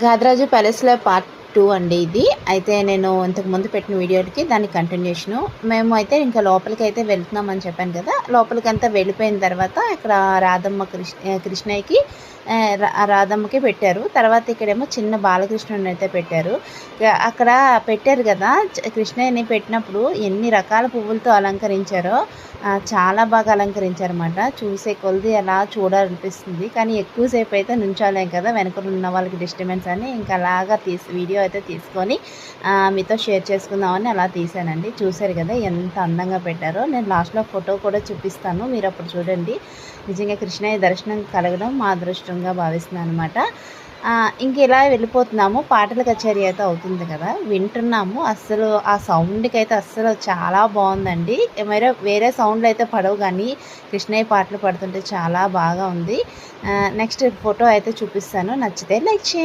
घादराजी पॅलेसला पाठ టూ అండి ఇది. అయితే నేను ఇంతకు ముందు పెట్టిన వీడియోకి దాని కంటిన్యూషను మేము అయితే ఇంకా లోపలికి అయితే వెళ్తున్నామని చెప్పాను కదా. లోపలికి అంతా వెళ్ళిపోయిన తర్వాత ఇక్కడ రాధమ్మ కృష్ణ కృష్ణయ్యకి రాధమ్మకి పెట్టారు. తర్వాత ఇక్కడేమో చిన్న బాలకృష్ణుని అయితే పెట్టారు. అక్కడ పెట్టారు కదా. కృష్ణయ్యని పెట్టినప్పుడు ఎన్ని రకాల పువ్వులతో అలంకరించారో చాలా బాగా అలంకరించారన్నమాట. చూసే కొలది అలా చూడాలనిపిస్తుంది. కానీ ఎక్కువసేపు అయితే నుంచోలేం కదా వెనకలు ఉన్న వాళ్ళకి డిస్టర్బెన్స్ అని. ఇంకా అలాగా తీసి వీడియో అయితే తీసుకొని మీతో షేర్ చేసుకుందామని అలా తీసానండి చూశారు కదా ఎంత అందంగా పెట్టారో. నేను లాస్ట్లో ఫోటో కూడా చూపిస్తాను. మీరు అప్పుడు చూడండి. నిజంగా కృష్ణయ్య దర్శనం కలగడం మా అదృష్టంగా భావిస్తున్నాను అనమాట ఇంక ఇలా వెళ్ళిపోతున్నాము. పాటల కచేరీ అయితే అవుతుంది కదా. వింటున్నాము. అస్సలు ఆ సౌండ్కి అయితే అస్సలు చాలా బాగుందండి. వేరే వేరే సౌండ్లు అయితే పడవు కానీ కృష్ణయ్య పాటలు పడుతుంటే చాలా బాగా ఉంది. నెక్స్ట్ ఫోటో అయితే చూపిస్తాను. నచ్చితే లైక్ చేయండి.